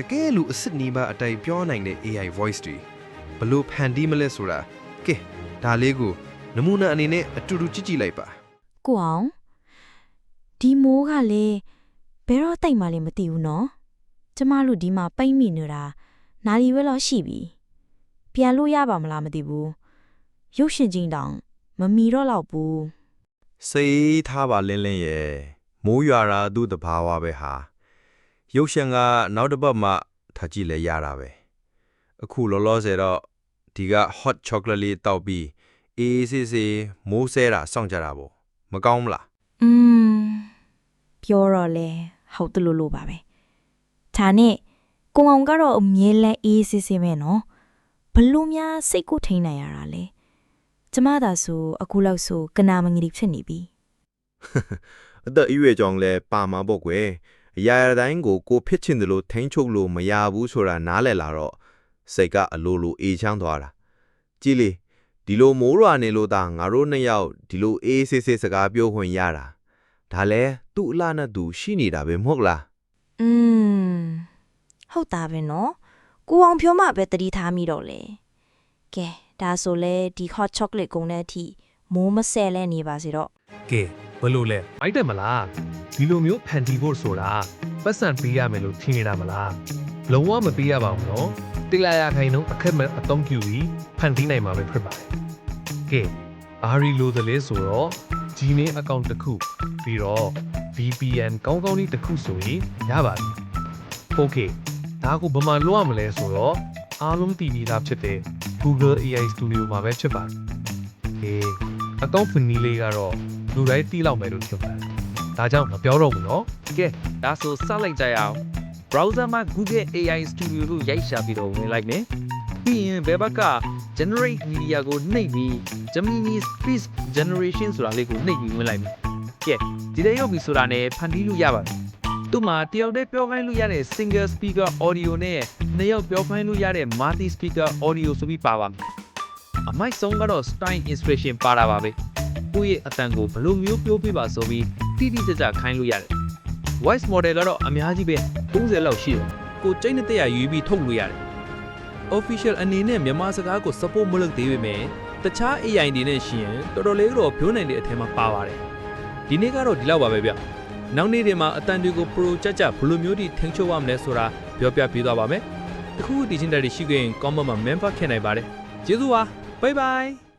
တကယ်လို့အစ်စ်နီးပါအတိုင်းပြောနိုင်တဲ့ AI voice တွေဘလို့ဖန်တီးမလဲဆိုတာကဲဒါလေးကိုနမူနာအနေနဲ့အတူတူကြည့်ကြည့်လိုက်ပါကိုအောင်ဒီမိုးကလည်းဘယ်တော့တိုက်မှလည်းမသိဘူးနော်ကျမတို့ဒီမှာပိတ်မိနေတာနာရီဝက်လောက်ရှိပြီပြန်လို့ရပါမလားမသိဘူးရုပ်ရှင်ချင်းတောင်မမီတော့တော့ဘူးစိတ်ထားပါလင်းလင်းရဲ့မိုးရွာတာသူ့တဘာဝပဲဟာ ရုပ်ရှင်ကနောက်တစ်ပတ်မှထားကြည့်လဲရတာပဲအခုလောလောဆယ်တော့ဒီက hot chocolate လေးတောက်ပြီးအေးအေးဆေးဆေးမိုးဆဲတာစောင့်ကြတာပေါ့မကောင်းဘူးလားอืมပြောတော့လဲဟုတ်တယ်လို့လို့ပါပဲဒါနဲ့ကိုအောင်ကတော့အမြဲလဲအေးစစ်စစ်ပဲနော်ဘလို့များစိတ်ကိုထိန်းနိုင်ရတာလဲကျမသာဆိုအခုလောက်ဆိုကနာမငရီဖြစ်နေပြီအသက်အရွယ်ကြောင့်လဲပါမှာပေါ့ကွယ် အရာရာတိုင်းကိုကိုဖြစ်ချင်တယ်လို့ထိန်းချုပ်လို့မရဘူးဆိုတာနားလည်လာတော့စိတ်ကအလိုလိုအေးချမ်းသွားတာကြည်လေဒီလိုမိုးရွာနေလို့သာငါတို့နှစ်ယောက်ဒီလိုအေးဆေးဆေးစကားပြောခွင့်ရတာဒါလဲသူ့အလားနဲ့သူရှိနေတာပဲမဟုတ်လားอืมဟုတ်တာပဲနော်ကိုအောင်ဖြောမှပဲတတိထားမိတော့လေကဲဒါဆိုလဲဒီ hot chocolate ကုန်တဲ့အထိမိုးမဆဲလဲနေပါစေတော့ကဲ ဘယ်လိုလဲမိုက်တယ်မလားဒီလိုမျိုးဖန်တီဖို့ဆိုတာပတ်စံပေးရမယ်လို့ထင်နေတာမလားလုံးဝမပေးရပါဘူးနော်တိလာရခိုင်နှုန်းအခက်မဲ့အသုံးပြုပြီးဖန်တီးနိုင်မှာပဲဖြစ်ပါတယ်ကဲအာရီလိုသလဲဆိုတော့ Gmail account တစ်ခုပြီးတော့ VPN ကောင်းကောင်းလေးတစ်ခုဆိုရင်ရပါပြီ Okay ဒါကိုဘယ်မှာလုပ်ရမလဲဆိုတော့အားလုံးတည်ပြီးသားဖြစ်တဲ့ Google AI Studio မှာပဲဖြစ်ပါတယ်ကဲအကောင့်ဖနီလေးကတော့ လူတိုင်းတီးလောက်မယ်လို့ထင်ပါတယ်ဒါကြောင့်မပြောတော့ဘူးနော်ကဲဒါဆိုစလိုက်ကြရအောင် browser မှာ Google AI Studio လို့ရိုက်ရှာပြီးတော့ဝင်လိုက်မယ်ပြီးရင်ဘယ်ဘက်က generate media ကိုနှိပ်ပြီး Gemini speech generation ဆိုတာလေးကိုနှိပ်ပြီးဝင်လိုက်မယ်ကဲဒီတဲ့ရောက်ပြီဆိုတာနဲ့ဖန်တီးလို့ရပါတယ်သူ့မှာတယောက်တည်းပြောခိုင်းလို့ရတဲ့ single speaker audio နဲ့နှစ်ယောက်ပြောခိုင်းလို့ရတဲ့ multi speaker audio ဆိုပြီးပါပါမယ်အမိုက်ဆုံးကတော့ style inspiration ပါတာပါပဲ ကိုယ့်ရဲ့အတန်ကိုဘယ်လိုမျိုးပြောပြပါဆိုပြီးတိတိကျကျခိုင်းလို့ရတယ် voice model ကတော့အများကြီးပဲ30လောက်ရှိတယ်ကိုကျိန်းတဲ့ရယူပြီးထုတ်လို့ရတယ် official အနေနဲ့မြန်မာစကားကို support မလုပ်သေးပေမဲ့တခြား AI တွေနဲ့ရှင်ရင်တော်တော်လေးတော့ပြောနိုင်တဲ့အထက်မှာပါပါတယ်ဒီနေ့ကတော့ဒီလောက်ပါပဲဗျနောက်နေ့တွေမှာအတန်တွေကို pro ကြကြဘယ်လိုမျိုးတွေထိန်းချုပ်ရမလဲဆိုတာပြောပြပေးသွားပါမယ်တခုခုတည်ချင်းတဲ့ရှိခဲ့ရင် comment မှာ member ခဲ့နိုင်ပါတယ်ကျေးဇူးပါ bye bye